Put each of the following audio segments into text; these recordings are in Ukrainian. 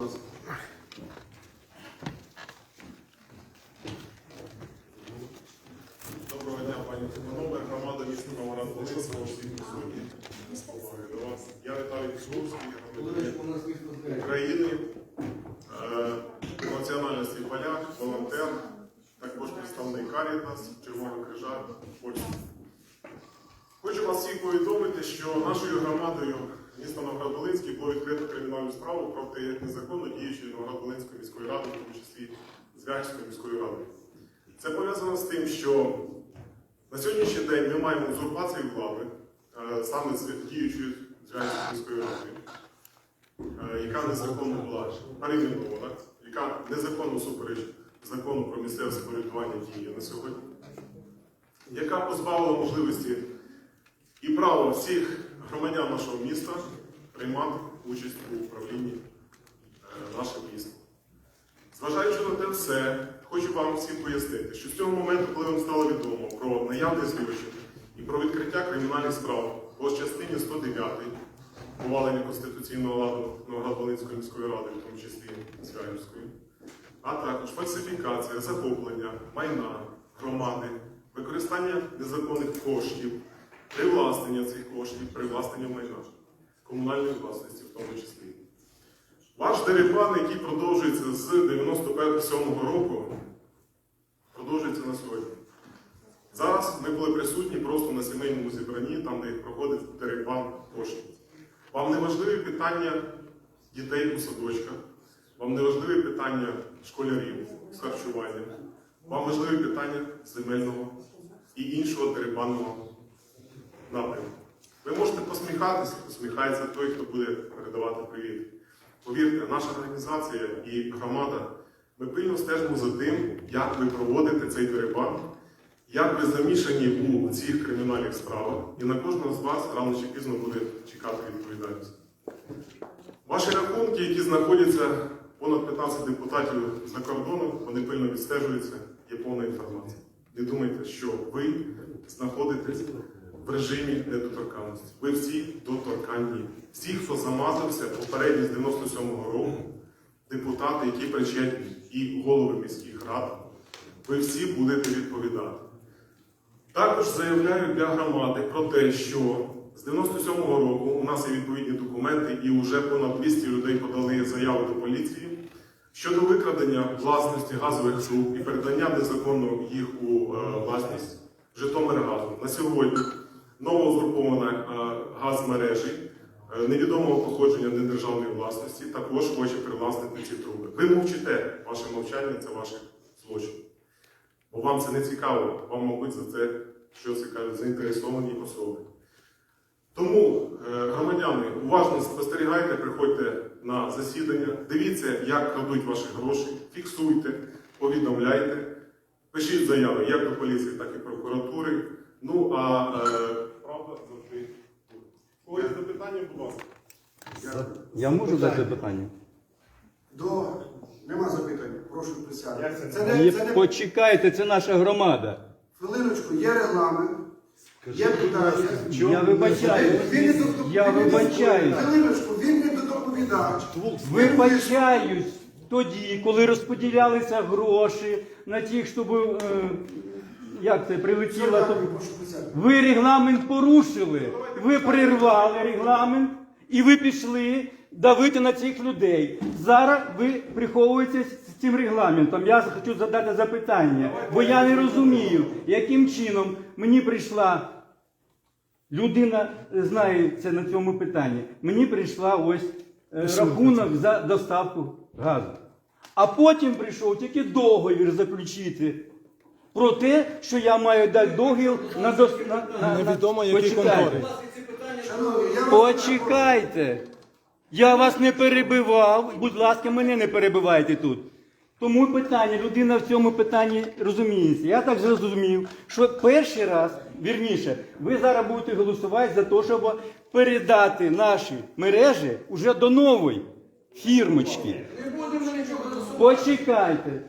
Доброго дня, пані Тимонове. Громада міста Новоград Волинського, всі присутні. Повагою до вас. Я Віталій Пішовський, громадянин України, е, національності поляк, волонтер, також представник Карітас, Червоного Крижа, Польщі. Хочу вас всіх повідомити, що нашою громадою міста відкрито кримінальну справу проти незаконно діючої Новоград-Волинської міської ради, в тому числі Звягільської міської ради. Це пов'язано з тим, що на сьогоднішній день ми маємо узурпацію влади е, саме з діючої Звягільської міської ради, е, яка незаконно була перейменована, яка незаконно супереч закону про місцеве самоврядування діє на сьогодні, яка позбавила можливості і права всіх громадян нашого міста приймати участь у управлінні е, нашим містом. Зважаючи на те все, хочу вам всім пояснити, що з цього моменту, коли вам стало відомо про наявний злочин і про відкриття кримінальних справ по частині 109 повалення конституційного ладу Новоград-Волинської міської ради, в тому числі Звягільської, а також фальсифікація, захоплення, майна, громади, використання незаконних коштів, привласнення цих коштів, привласнення майна, комунальної власності в тому числі. Ваш дерибан, який продовжується з 97-го року, продовжується на сьогодні. Зараз ми були присутні просто на сімейному зібранні, там, де проходить дерибан коштів. Вам не важливі питання дітей у садочках, вам не важливі питання школярів з харчуванням, вам важливі питання земельного і іншого дерибанного напрямку. Ви можете посміхатися, посміхається той, хто буде передавати привіт. Повірте, наша організація і громада, ми пильно стежимо за тим, як ви проводите цей дерибан, як ви замішані у цих кримінальних справах, і на кожного з вас рано чи пізно буде чекати відповідальність. Ваші рахунки, які знаходяться понад 15 депутатів за кордоном, вони пильно відстежуються, є повна інформація. Не думайте, що ви знаходитесь в режимі недоторканності. Ви всі доторканні. Всі, хто замазався попередньо з 97-го року, депутати, які причетні, і голови міських рад, ви всі будете відповідати. Також заявляю для громади про те, що з 97-го року у нас є відповідні документи, і вже понад 200 людей подали заяву до поліції щодо викрадення власності газових труб і передання незаконно їх у е, власність Житомиргазу. На сьогодні новоузурпована е, газ мережі е, невідомого походження недержавної власності також хоче привласнити ці труби. Ви мовчите, ваше мовчання це ваше злочин. Бо вам це не цікаво, вам, мабуть, за це, що це кажуть, заінтересовані особи. Тому, е, громадяни, уважно спостерігайте, приходьте на засідання, дивіться, як крадуть ваші гроші, фіксуйте, повідомляйте, пишіть заяви як до поліції, так і прокуратури. Ну а. Є запитання, будь ласка. Я можу задати питання? До нема запитань. Прошу це Це не, це не Почекайте, це наша громада. хвилиночку, є регламент, є питання. Я вибачаю. Він не до- Я він не- вибачаюсь. Хвилиночку, він не доповідач. Вибачаюсь тоді, коли розподілялися гроші на тих, щоб е, як це прилетіло. то- Ви регламент порушили. Ви прирвали регламент і ви пішли давити на цих людей. Зараз ви приховуєтесь з цим регламентом. Я хочу задати запитання, бо я не розумію, яким чином мені прийшла людина, е, знає це на цьому питанні. Мені прийшла ось е, рахунок за доставку газу. А потім прийшов тільки договір заключити. Про те, що я маю дати договір на дос... на, на, на... Невідомо, який Почекайте. контори. Я вас Почекайте. Я вас не перебивав. Будь ласка, мене не перебивайте тут. Тому питання, людина в цьому питанні розуміється. Я так зрозумів, що перший раз, вірніше, ви зараз будете голосувати за те, щоб передати наші мережі уже до нової фірмочки. Почекайте.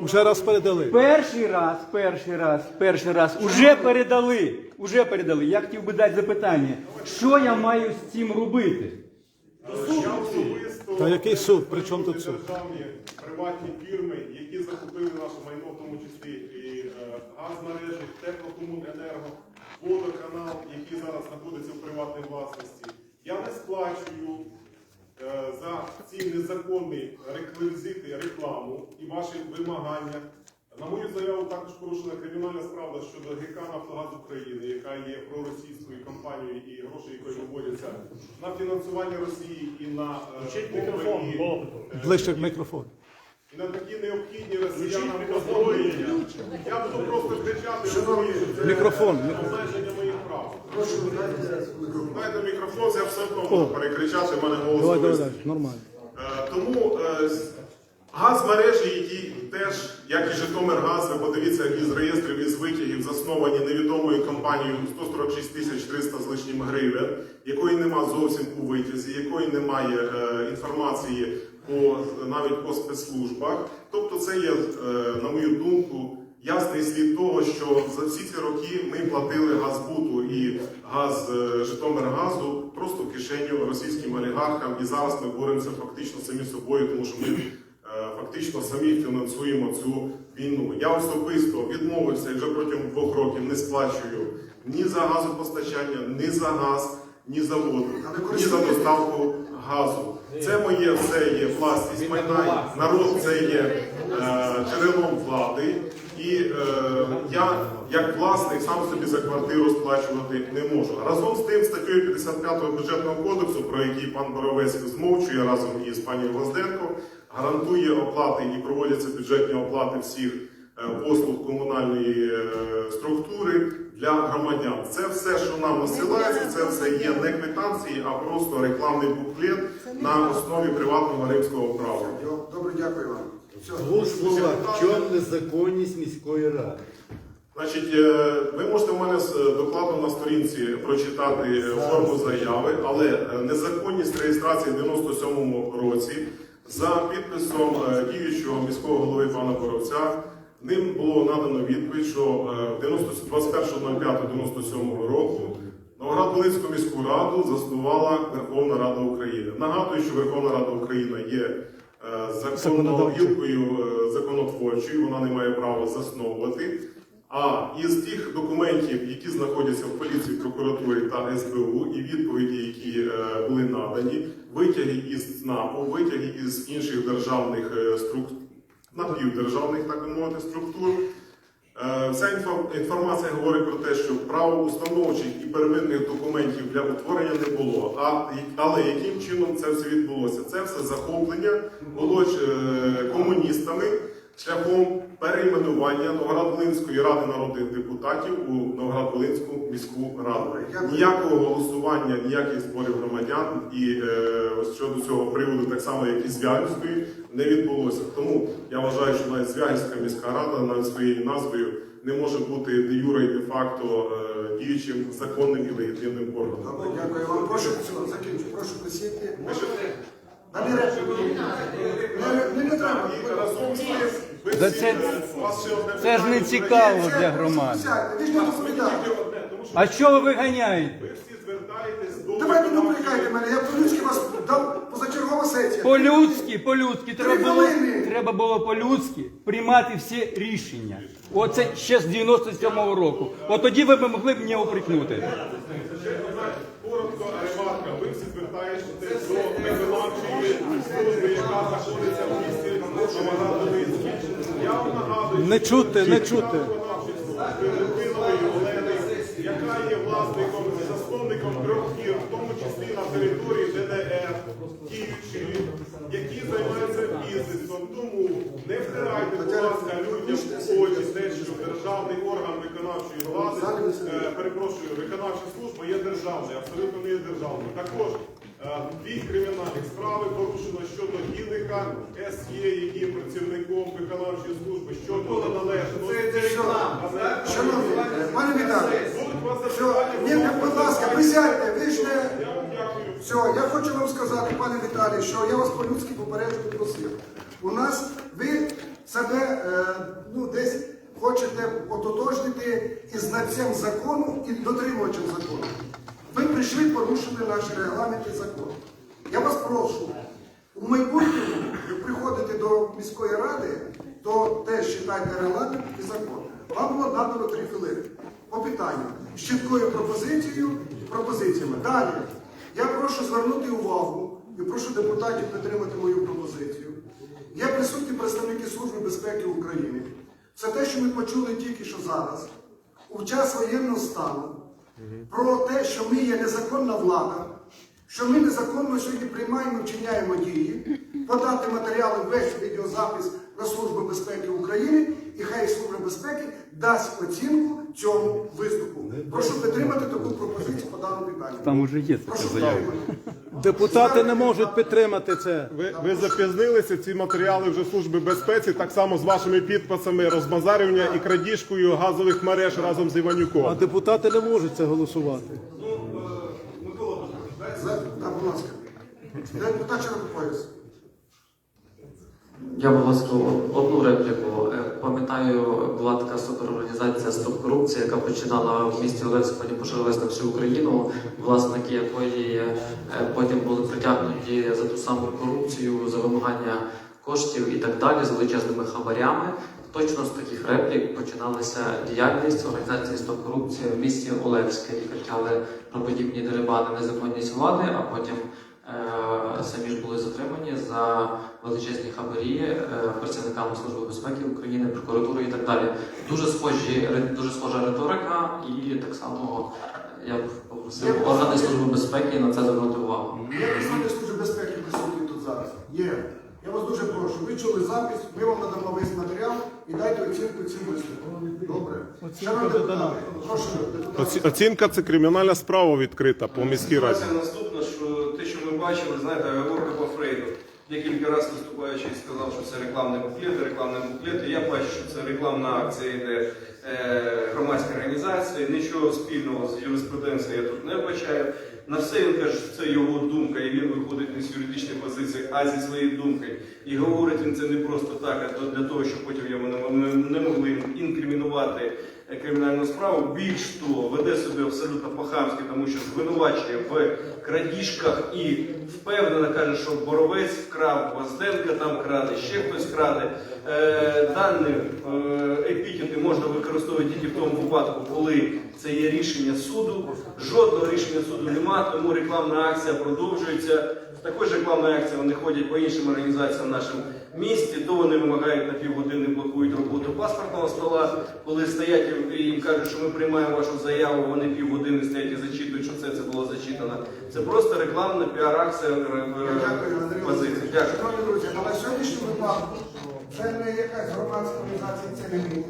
Уже раз передали. Перший раз, перший раз, перший раз уже передали. Уже передали. Я хотів би дати запитання, що я маю з цим робити? Я особисто Та який суд? При чому тут суд? державні приватні фірми, які закупили наше майно, в тому числі і е, газмережі, теплокомуненерго, водоканал, які зараз знаходяться в приватній власності. Я не сплачую е, за ці незаконні реквізити вимагання. На мою заяву також порушена кримінальна справа щодо ГК Нафтогаз України, яка є проросійською компанією і гроші, якої виводяться на фінансування Росії і на е, і, е, Ближче к мікрофону. і на такі необхідні росіянам озброєння. Я буду просто кричати Мікрофон. обмеження моїх прав. Прошу, дайте мікрофон. Мікрофон, я все одно можу перекричати, в мене голос Давай, давай, давай, нормально. Е, Тому е, з- газмережі, які теж, як і Житомиргаз, ви подивіться із реєстрів із витягів, засновані невідомою компанією 146 тисяч 300 з лишнім гривень, якої нема зовсім у витязі, якої немає е, інформації по навіть по спецслужбах. Тобто, це є, е, на мою думку, ясний слід того, що за всі ці роки ми платили газбуту і газ е, Житомиргазу просто в кишеню російським олігархам, і зараз ми боремося фактично самі собою, тому що ми фактично самі фінансуємо цю війну. Я особисто відмовився і вже протягом двох років не сплачую ні за газопостачання, ні за газ, ні за воду, ні за доставку газу. Це моє все є власність майна. Народ це є е, джерелом влади. І е, я, як власник, сам собі за квартиру сплачувати не можу. Разом з тим, статтею 55 бюджетного кодексу, про який пан Боровець змовчує разом із пані Гвозденко, гарантує оплати і проводяться бюджетні оплати всіх е, послуг комунальної е, структури для громадян. Це все, що нам насилається, це все є не квитанції, а просто рекламний буклет на основі приватного римського права. Добре, дякую вам. Все. В чому незаконність міської ради? Значить, е, ви можете в мене з- докладно на сторінці прочитати форму заяви, але незаконність реєстрації в 97-му році за підписом е, діючого міського голови пана Боровця. Ним було надано відповідь, що е, в 90 21.05.97 року Новоград-Волинську міську раду заснувала Верховна Рада України. Нагадую, що Верховна Рада України є е, Законодавчою. е, законотворчою, вона не має права засновувати. А із тих документів, які знаходяться в поліції, прокуратурі та СБУ, і відповіді, які е, були надані, витяги із ЦНАПу, витяги із інших державних е, структур, напівдержавних, так мовити, структур. Е, Вся інформація говорить про те, що правоустановчих і первинних документів для утворення не було. А, але яким чином це все відбулося? Це все захоплення було комуністами шляхом перейменування Новоград-Волинської ради народних депутатів у Новоград-Волинську міську раду. Ніякого голосування, ніяких зборів громадян і е, щодо цього приводу, так само як і Звягільської, не відбулося. Тому я вважаю, що навіть Звягільська міська рада навіть своєю назвою не може бути де юре і де факто е, діючим законним і легітимним органом. Добре, дякую вам. Прошу все, закінчу. Прошу присісти. Та не не- не- не треба. Разом з тим, ви це- Це ж не цікаво для громади. Ви ж не А що ви виганяєте? ви всі звертаєтесь до Давайте не упрекайте мене, я по-людськи вас дав позачергова сесія. По-людськи, по-людськи, треба було, хвилини. треба було по-людськи приймати всі рішення. Оце ще з 97-го року. От тоді ви б могли б мене упрекнути. Коротко, ремарка. Ви всі звертаєтесь до виконавчої служби, яка знаходиться в місті вам нагадую, Не чути, не чути. яка є власником засновником трьох фірм, в тому числі на території ДНР, діючої, які займаються бізнесом. Тому не втирайте, будь ласка, людям очі те, що державний орган виконавчої влади, перепрошую, виконавча служба є державною, абсолютно не є державною. Також дві кримінальні справи порушено щодо ділика СЄ, який є працівником виконавчої служби, щодо неналежності. Шановні, пане Віталій, ні, будь ласка, присядьте, ви ж не... Все, я хочу вам сказати, пане Віталій, що я вас по-людськи попереджую просив. У нас ви себе е, ну, десь хочете ототожнити із знавцем закону і дотримувачем закону. Ви прийшли, порушили наші регламенти закону. Я вас прошу, у майбутньому як приходите до міської ради, то теж читайте регламент і закон. Вам було надано три хвилини по питанню з чіткою пропозицією і пропозиціями. Далі я прошу звернути увагу і прошу депутатів підтримати мою пропозицію. Є присутні представники Служби безпеки України. Це те, що ми почули тільки що зараз, у час воєнного стану, про те, що ми є незаконна влада, що ми незаконно сьогодні приймаємо, вчиняємо дії, подати матеріали весь відеозапис на Службу безпеки України, і хай Служба безпеки дасть оцінку цьому виступу. Прошу підтримати таку пропозицію по даному питанню. Там уже є така Прошу заява. Депутати не можуть підтримати це. Ви, ви запізнилися, ці матеріали вже Служби безпеці, так само з вашими підписами розбазарювання і крадіжкою газових мереж разом з Іванюком. А депутати не можуть це голосувати. Ну, Микола, будь ласка. Депутат Широкопояс. Я, будь ласка, одну репліку. Е, Пам'ятаю, була така суперорганізація Стоп корупція, яка починала в місті Олевську, потім поширилась на всю Україну, власники якої е, потім були притягнуті за ту саму корупцію, за вимагання коштів і так далі з величезними хабарями. Точно з таких реплік починалася діяльність організації Стоп корупція в місті Олевське, які кричали про подібні дерибани незаконність влади, а потім Е, самі ж були затримані за величезні хабарі е, працівниками Служби безпеки України, прокуратури і так далі. Дуже схожі, дуже схожа риторика, і так само я б попросив органи Служби безпеки на це звернути увагу. Є представник Служби безпеки присутній тут зараз? Є. Я вас дуже прошу. Ви чули запис, ми вам надамо весь матеріал і дайте оцінку цим виступам. Добре. Шановні депутати, прошу депутати. Оці- Оцінка це кримінальна справа відкрита по міській раді. Ситуація наступна, що те, що ми бачили, знаєте, говорка по Фрейду. Декілька разів виступаючий сказав, що це рекламні буклети, рекламні буклети. Я бачу, що це рекламна акція йде е, громадська організація. Нічого спільного з юриспруденцією я тут не бачаю. На все він каже, що це його думка, і він виходить не з юридичної позиції, а зі своєю думкою. І говорить він це не просто так, а для того, щоб потім йому не, могли інкримінувати кримінальну справу. Більш того, веде себе абсолютно по-хамськи, тому що звинувачує в крадіжках і впевнено каже, що Боровець вкрав, Возденка там краде, ще хтось краде. Е, дані е, епітети можна використовувати тільки в тому випадку, коли це є рішення суду. Жодного рішення суду немає, тому рекламна акція продовжується. Також рекламна акція вони ходять по іншим організаціям в нашому місті, то вони вимагають на півгодини блокують роботу паспортного стола. Коли стоять і їм кажуть, що ми приймаємо вашу заяву, вони півгодини стоять і зачитують, що це, це було зачитано. Це просто рекламна піар-акція е, Андрій позиції. Дякую. Шановні друзі, але сьогоднішній випадку це не якась громадська організація, це не мітинг.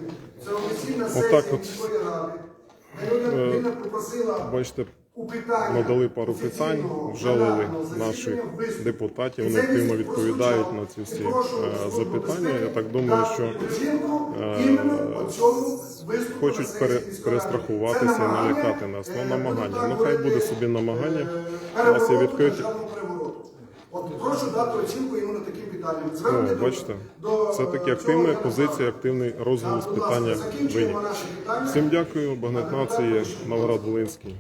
Це офіційна сесія міської ради. Людина, людина попросила Питання надали пару питань, вжалили наших депутатів, вони активно відповідають на ці всі е, запитання. Я так думаю, що е, хочуть на перестрахуватися і налякати нас. Ну, е, намагання. Ну, хай буде собі намагання. У нас є відкриті. От прошу дати оцінку іменно таким питанням. О, Звернути бачите, це таки активна позиція, активний розголос питання питання. Всім дякую, Багнет Нації, Новгород Волинський.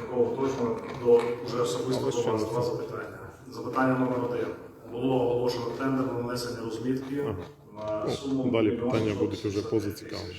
Такого точно до вже особисто до вас два запитання. Запитання номер один. Було оголошено тендер на нанесення розмітки на суму. Далі питання будуть уже поза цікавими.